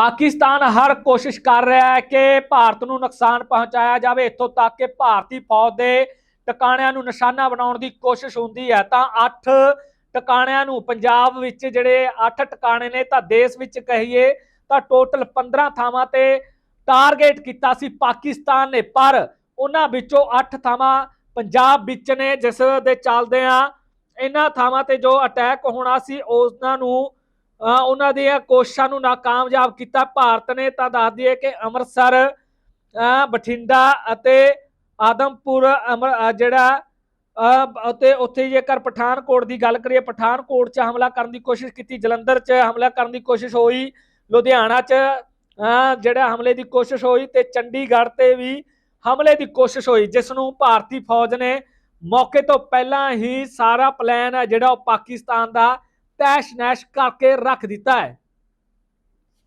ਪਾਕਿਸਤਾਨ ਹਰ ਕੋਸ਼ਿਸ਼ ਕਰ ਰਿਹਾ ਹੈ ਕਿ ਭਾਰਤ ਨੂੰ ਨੁਕਸਾਨ ਪਹੁੰਚਾਇਆ ਜਾਵੇ। ਇੱਥੋਂ ਤੱਕ ਕਿ ਭਾਰਤੀ ਫੌਜ ਦੇ ਟਿਕਾਣਿਆਂ ਨੂੰ ਨਿਸ਼ਾਨਾ ਬਣਾਉਣ ਦੀ ਕੋਸ਼ਿਸ਼ ਹੁੰਦੀ ਹੈ। ਤਾਂ 8 ਟਿਕਾਣਿਆਂ ਨੂੰ ਪੰਜਾਬ ਵਿੱਚ ਜਿਹੜੇ 8 ਟਿਕਾਣੇ ਨੇ, ਤਾਂ ਦੇਸ਼ ਵਿੱਚ ਕਹੀਏ ਤਾਂ ਟੋਟਲ 15 ਥਾਵਾਂ ਤੇ ਟਾਰਗੇਟ ਕੀਤਾ ਸੀ ਪਾਕਿਸਤਾਨ ਨੇ। ਪਰ ਉਹਨਾਂ ਵਿੱਚੋਂ 8 ਥਾਵਾਂ ਪੰਜਾਬ ਵਿੱਚ ਨੇ, ਜਿਸ ਦੇ ਚੱਲਦੇ ਆ ਇਹਨਾਂ ਥਾਵਾਂ ਤੇ ਜੋ ਅਟੈਕ ਹੋਣਾ ਸੀ, ਉਹਨਾਂ ਨੂੰ ਉਹਨਾਂ ਦੀਆਂ ਕੋਸ਼ਿਸ਼ਾਂ ਨੂੰ ਨਾਕਾਮਯਾਬ ਕੀਤਾ। ਭਾਰਤ ਨੇ ਤਾਂ ਦੱਸ ਦਈਏ ਕਿ ਅੰਮ੍ਰਿਤਸਰ ਬਠਿੰਡਾ ਅਤੇ ਆਦਮਪੁਰ, ਅਮਰ ਜਿਹੜਾ ਅਤੇ ਉੱਥੇ ਜੇਕਰ ਪਠਾਨਕੋਟ ਦੀ ਗੱਲ ਕਰੀਏ, ਪਠਾਨਕੋਟ 'ਚ ਹਮਲਾ ਕਰਨ ਦੀ ਕੋਸ਼ਿਸ਼ ਕੀਤੀ, ਜਲੰਧਰ 'ਚ ਹਮਲਾ ਕਰਨ ਦੀ ਕੋਸ਼ਿਸ਼ ਹੋਈ, ਲੁਧਿਆਣਾ 'ਚ ਜਿਹੜਾ ਹਮਲੇ ਦੀ ਕੋਸ਼ਿਸ਼ ਹੋਈ ਤੇ ਚੰਡੀਗੜ੍ਹ ਤੇ ਵੀ ਹਮਲੇ ਦੀ ਕੋਸ਼ਿਸ਼ ਹੋਈ, ਜਿਸ ਨੂੰ ਭਾਰਤੀ ਫੌਜ ਨੇ ਮੌਕੇ ਤੋਂ ਪਹਿਲਾਂ ਹੀ ਸਾਰਾ ਪਲਾਨ ਹੈ ਜਿਹੜਾ ਉਹ ਪਾਕਿਸਤਾਨ ਦਾ ਤੈਸ਼ ਨੈਸ਼ ਕਰਕੇ ਰੱਖ ਦਿੱਤਾ ਹੈ।